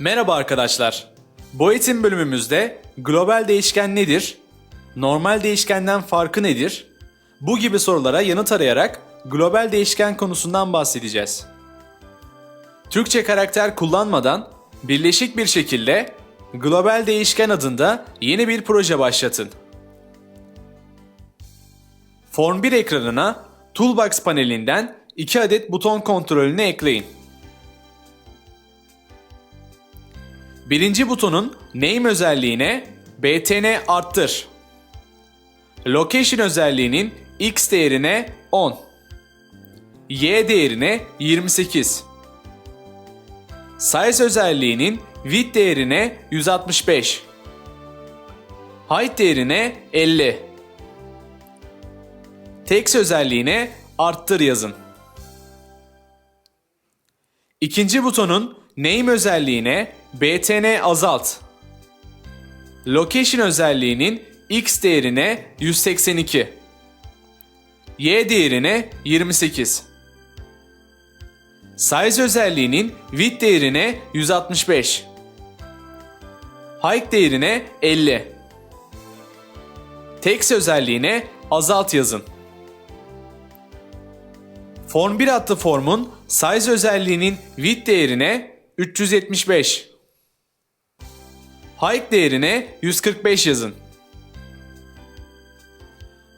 Merhaba arkadaşlar. Bu eğitim bölümümüzde global değişken nedir? Normal değişkenden farkı nedir? Bu gibi sorulara yanıt arayarak global değişken konusundan bahsedeceğiz. Türkçe karakter kullanmadan birleşik bir şekilde global değişken adında yeni bir proje başlatın. Form 1 ekranına Toolbox panelinden 2 adet buton kontrolünü ekleyin. Birinci butonun Name özelliğine btn arttır. Location özelliğinin x değerine 10. y değerine 28. Size özelliğinin width değerine 165. Height değerine 50. Text özelliğine arttır yazın. İkinci butonun Name özelliğine btn azalt. Location özelliğinin x değerine 182. y değerine 28. Size özelliğinin width değerine 165. Height değerine 50. Text özelliğine azalt yazın. Form 1 adlı formun size özelliğinin width değerine 375. Height değerine 145 yazın.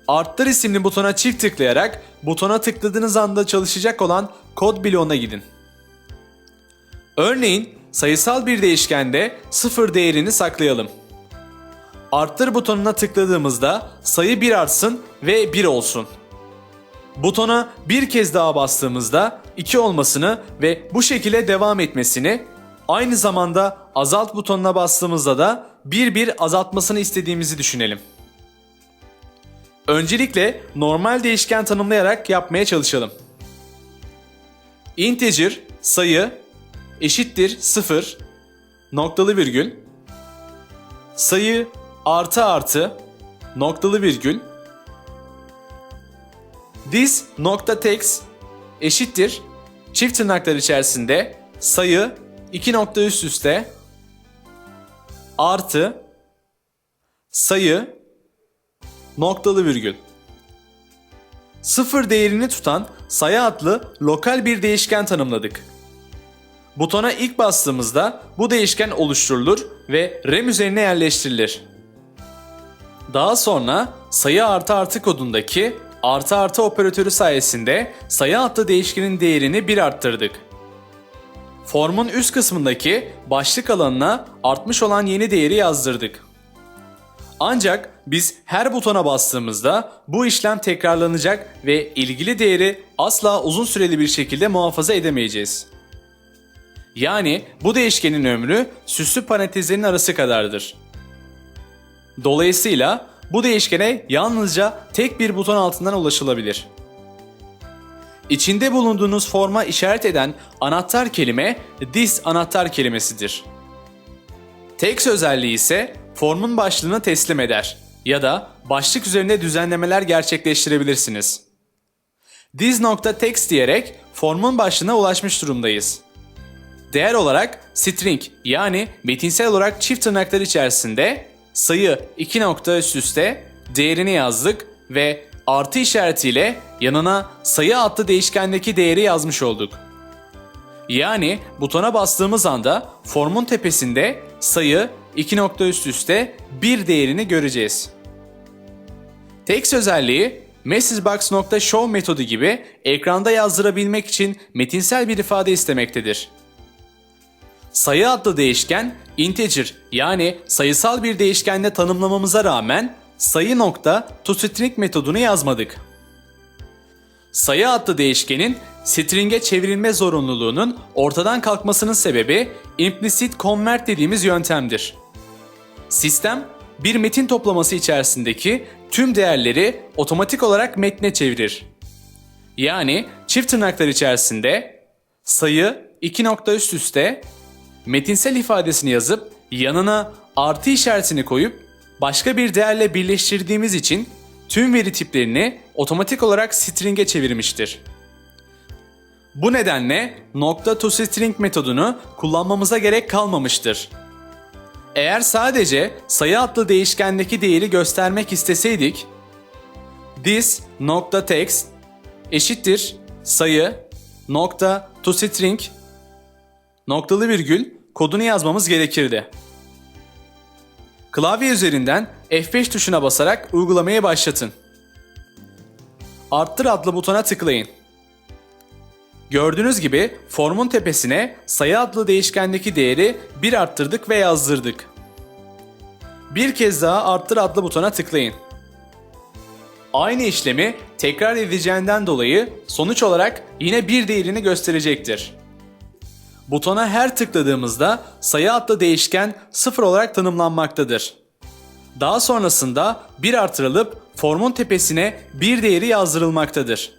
Arttır isimli butona çift tıklayarak butona tıkladığınız anda çalışacak olan kod bloğuna gidin. Örneğin sayısal bir değişkende sıfır değerini saklayalım. Arttır butonuna tıkladığımızda sayı 1 artsın ve 1 olsun. Butona bir kez daha bastığımızda 2 olmasını ve bu şekilde devam etmesini, aynı zamanda azalt butonuna bastığımızda da bir bir azaltmasını istediğimizi düşünelim. Öncelikle normal değişken tanımlayarak yapmaya çalışalım. Integer sayı eşittir 0 noktalı virgül sayı artı artı noktalı virgül This nokta text eşittir çift tırnaklar içerisinde sayı iki nokta üst üste artı sayı noktalı virgül. Sıfır değerini tutan sayı adlı lokal bir değişken tanımladık. Butona ilk bastığımızda bu değişken oluşturulur ve rem üzerine yerleştirilir. Daha sonra sayı artı artı kodundaki artı artı operatörü sayesinde sayı adlı değişkenin değerini 1 arttırdık. Formun üst kısmındaki başlık alanına artmış olan yeni değeri yazdırdık. Ancak biz her butona bastığımızda bu işlem tekrarlanacak ve ilgili değeri asla uzun süreli bir şekilde muhafaza edemeyeceğiz. Yani bu değişkenin ömrü süslü parantezlerin arası kadardır. Dolayısıyla bu değişkene yalnızca tek bir buton altından ulaşılabilir. İçinde bulunduğunuz forma işaret eden anahtar kelime this anahtar kelimesidir. Text özelliği ise formun başlığını teslim eder ya da başlık üzerinde düzenlemeler gerçekleştirebilirsiniz. This.text diyerek formun başlığına ulaşmış durumdayız. Değer olarak string yani metinsel olarak çift tırnaklar içerisinde sayı 2 nokta üst üste değerini yazdık ve artı işaretiyle yanına sayı adlı değişkendeki değeri yazmış olduk. Yani butona bastığımız anda formun tepesinde sayı 2 nokta üst üste bir değerini göreceğiz. Text özelliği messagebox.show metodu gibi ekranda yazdırabilmek için metinsel bir ifade istemektedir. Sayı adlı değişken integer yani sayısal bir değişkenle tanımlamamıza rağmen sayı nokta toString metodunu yazmadık. Sayı adlı değişkenin string'e çevrilme zorunluluğunun ortadan kalkmasının sebebi implicit convert dediğimiz yöntemdir. Sistem bir metin toplaması içerisindeki tüm değerleri otomatik olarak metne çevirir. Yani çift tırnaklar içerisinde sayı 2 nokta üst üste metinsel ifadesini yazıp yanına artı işaretini koyup başka bir değerle birleştirdiğimiz için tüm veri tiplerini otomatik olarak string'e çevirmiştir. Bu nedenle nokta to string metodunu kullanmamıza gerek kalmamıştır. Eğer sadece sayı adlı değişkendeki değeri göstermek isteseydik, this nokta text eşittir sayı nokta to string noktalı virgül kodunu yazmamız gerekirdi. Klavye üzerinden F5 tuşuna basarak uygulamayı başlatın. Arttır adlı butona tıklayın. Gördüğünüz gibi formun tepesine sayı adlı değişkendeki değeri 1 arttırdık ve yazdırdık. Bir kez daha arttır adlı butona tıklayın. Aynı işlemi tekrar edeceğinden dolayı sonuç olarak yine bir değerini gösterecektir. Butona her tıkladığımızda sayı adlı değişken 0 olarak tanımlanmaktadır. Daha sonrasında 1 artırılıp formun tepesine bir değeri yazdırılmaktadır.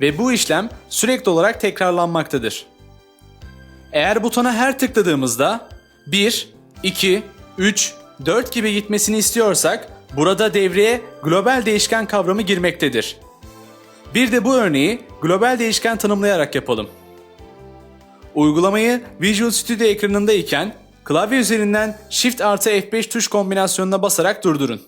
Ve bu işlem sürekli olarak tekrarlanmaktadır. Eğer butona her tıkladığımızda 1, 2, 3, 4 gibi gitmesini istiyorsak burada devreye global değişken kavramı girmektedir. Bir de bu örneği global değişken tanımlayarak yapalım. Uygulamayı Visual Studio ekranındayken klavye üzerinden Shift artı F5 tuş kombinasyonuna basarak durdurun.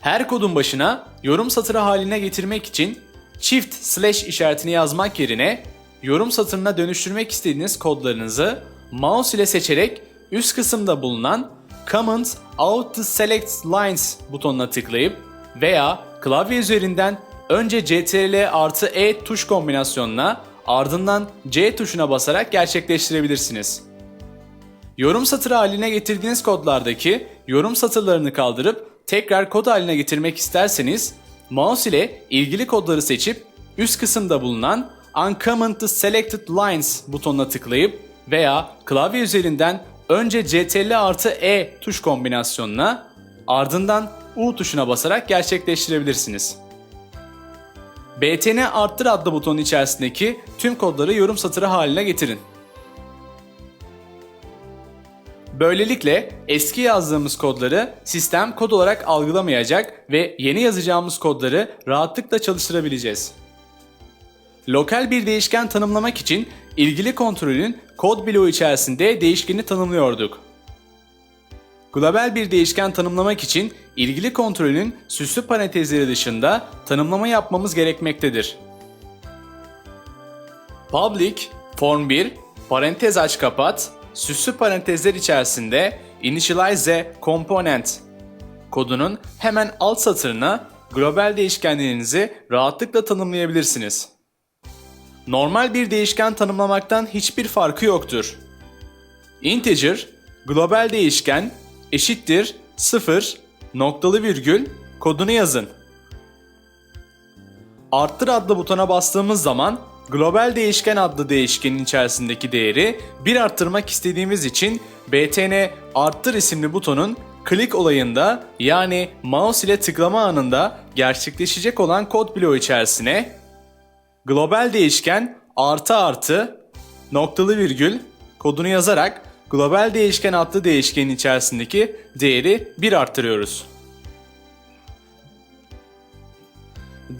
Her kodun başına yorum satırı haline getirmek için Shift slash işaretini yazmak yerine yorum satırına dönüştürmek istediğiniz kodlarınızı mouse ile seçerek üst kısımda bulunan Command Out to Select Lines butonuna tıklayıp veya klavye üzerinden önce CTRL artı E tuş kombinasyonuna ardından C tuşuna basarak gerçekleştirebilirsiniz. Yorum satırı haline getirdiğiniz kodlardaki yorum satırlarını kaldırıp tekrar kod haline getirmek isterseniz mouse ile ilgili kodları seçip üst kısımda bulunan Uncomment Selected Lines butonuna tıklayıp veya klavye üzerinden önce CTRL artı E tuş kombinasyonuna ardından U tuşuna basarak gerçekleştirebilirsiniz. BTN arttır adlı butonun içerisindeki tüm kodları yorum satırı haline getirin. Böylelikle eski yazdığımız kodları sistem kod olarak algılamayacak ve yeni yazacağımız kodları rahatlıkla çalıştırabileceğiz. Lokal bir değişken tanımlamak için ilgili kontrolün kod bloğu içerisinde değişkeni tanımlıyorduk. Global bir değişken tanımlamak için ilgili kontrolün süslü parantezleri dışında tanımlama yapmamız gerekmektedir. Public, form 1, parantez aç kapat, süslü parantezler içerisinde initialize component kodunun hemen alt satırına global değişkenlerinizi rahatlıkla tanımlayabilirsiniz. Normal bir değişken tanımlamaktan hiçbir farkı yoktur. Integer, global değişken eşittir 0 noktalı virgül kodunu yazın. Arttır adlı butona bastığımız zaman global değişken adlı değişkenin içerisindeki değeri bir arttırmak istediğimiz için btn arttır isimli butonun klik olayında yani mouse ile tıklama anında gerçekleşecek olan kod bloğu içerisine global değişken artı artı noktalı virgül kodunu yazarak global değişken adlı değişkenin içerisindeki değeri 1 arttırıyoruz.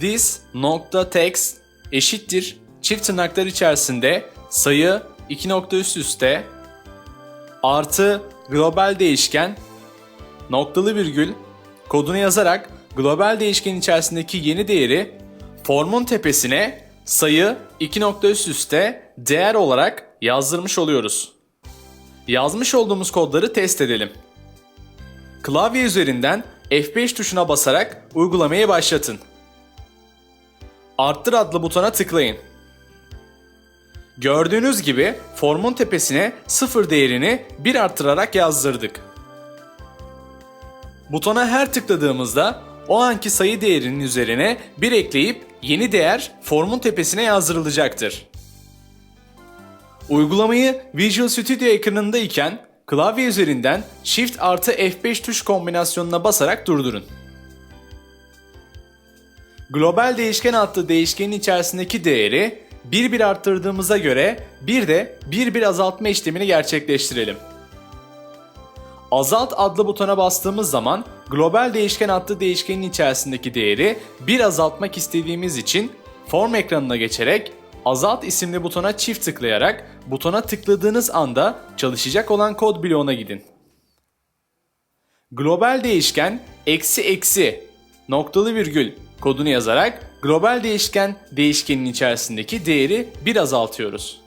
This nokta text eşittir çift tırnaklar içerisinde sayı 2 nokta üst üste artı global değişken noktalı virgül kodunu yazarak global değişken içerisindeki yeni değeri formun tepesine sayı 2 nokta üst üste değer olarak yazdırmış oluyoruz. Yazmış olduğumuz kodları test edelim. Klavye üzerinden F5 tuşuna basarak uygulamayı başlatın. Arttır adlı butona tıklayın. Gördüğünüz gibi formun tepesine 0 değerini 1 arttırarak yazdırdık. Butona her tıkladığımızda o anki sayı değerinin üzerine 1 ekleyip yeni değer formun tepesine yazdırılacaktır. Uygulamayı Visual Studio ekranındayken klavye üzerinden Shift artı F5 tuş kombinasyonuna basarak durdurun. Global değişken adlı değişkenin içerisindeki değeri bir bir arttırdığımıza göre bir de bir bir azaltma işlemini gerçekleştirelim. Azalt adlı butona bastığımız zaman global değişken adlı değişkenin içerisindeki değeri bir azaltmak istediğimiz için form ekranına geçerek Azalt isimli butona çift tıklayarak butona tıkladığınız anda çalışacak olan kod bloğuna gidin. Global değişken eksi eksi noktalı virgül kodunu yazarak global değişken değişkenin içerisindeki değeri bir azaltıyoruz.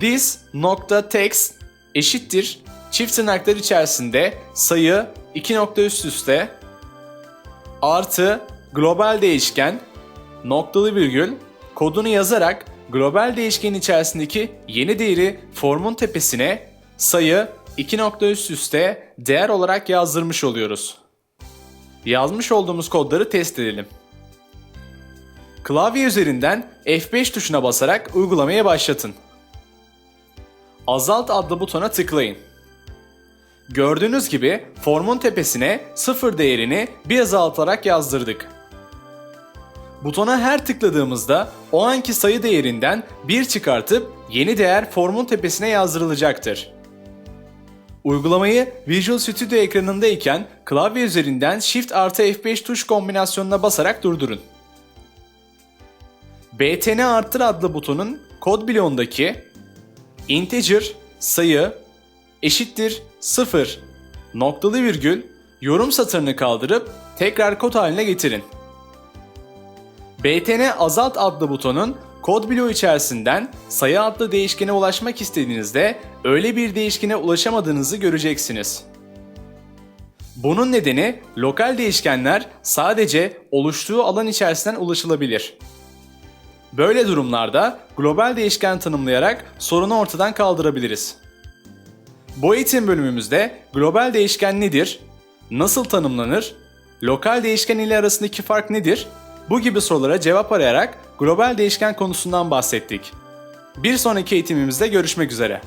This nokta text eşittir çift tırnaklar içerisinde sayı iki nokta üst üste artı global değişken noktalı virgül kodunu yazarak global değişkenin içerisindeki yeni değeri formun tepesine sayı iki nokta üst üste değer olarak yazdırmış oluyoruz. Yazmış olduğumuz kodları test edelim. Klavye üzerinden F5 tuşuna basarak uygulamaya başlatın. Azalt adlı butona tıklayın. Gördüğünüz gibi formun tepesine sıfır değerini bir azaltarak yazdırdık. Butona her tıkladığımızda o anki sayı değerinden 1 çıkartıp yeni değer formun tepesine yazdırılacaktır. Uygulamayı Visual Studio ekranındayken klavye üzerinden Shift artı F5 tuş kombinasyonuna basarak durdurun. BTN arttır adlı butonun kod bloğundaki integer sayı eşittir 0 noktalı virgül yorum satırını kaldırıp tekrar kod haline getirin. BTN azalt adlı butonun kod bloğu içerisinden sayı adlı değişkene ulaşmak istediğinizde öyle bir değişkene ulaşamadığınızı göreceksiniz. Bunun nedeni lokal değişkenler sadece oluştuğu alan içerisinden ulaşılabilir. Böyle durumlarda global değişken tanımlayarak sorunu ortadan kaldırabiliriz. Bu eğitim bölümümüzde global değişken nedir? Nasıl tanımlanır? Lokal değişken ile arasındaki fark nedir? Bu gibi sorulara cevap arayarak global değişken konusundan bahsettik. Bir sonraki eğitimimizde görüşmek üzere.